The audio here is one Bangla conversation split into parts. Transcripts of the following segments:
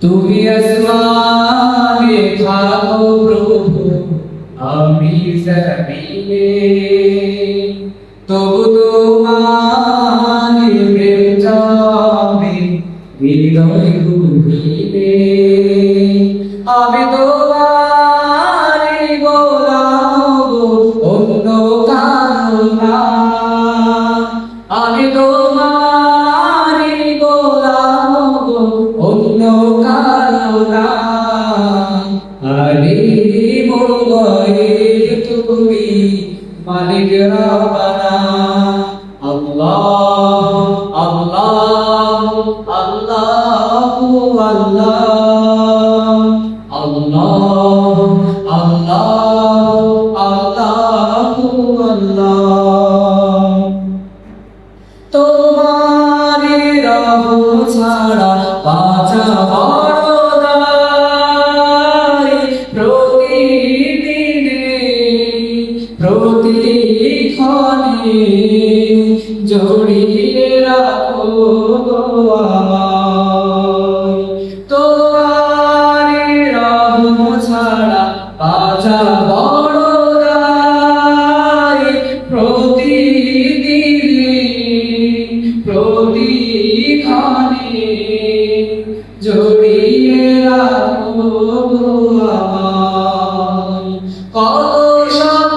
তুমি আসমানে থাকো প্রভু, আমি জমিনে। তবু তোমার প্রেম জমে হৃদয় গভীরে। আমি তোমার গোলাম অন্য মালিক রবানা আল্লাহ আল্লাহ আল্লাহ আল্লাহ। আল্লাহ আল্লাহ আল্লাহ আল্লাহ। তোমার রহ ছাড়া বাঁচা প্রতিক্ষণে জড়িয়ে রাখো আমায়। তোমার রহ ছাড়া বাঁচা বড় দায় প্রতিদিনে প্রতিক্ষণে জড়িয়ে রাখো। কত শত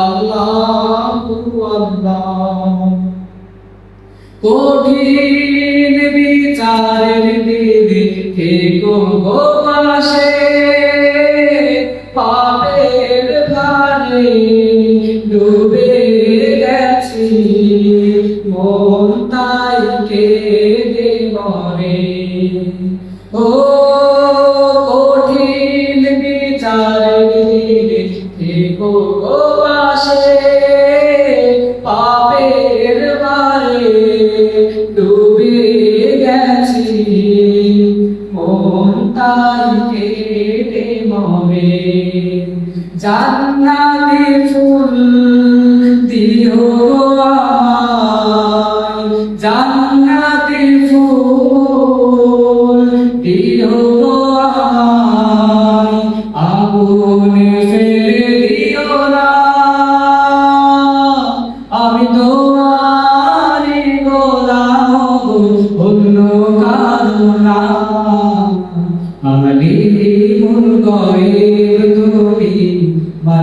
আল্লাহ আল্লাহ কঠিন বিচারের দিনে থেকো গো পাশে, পাপের ভারে ডুবে গেছি। মন তাই কেঁদে মরে। ও কঠিন বিচারের দিনে থেকো জান্নাতে ফুল দিও জান্নাতে ফুল দিও আগুনে ফেলে দিও না। আমি তোমারি গোলাম, অন্য কারণা আলিমুল গায়ব তুমি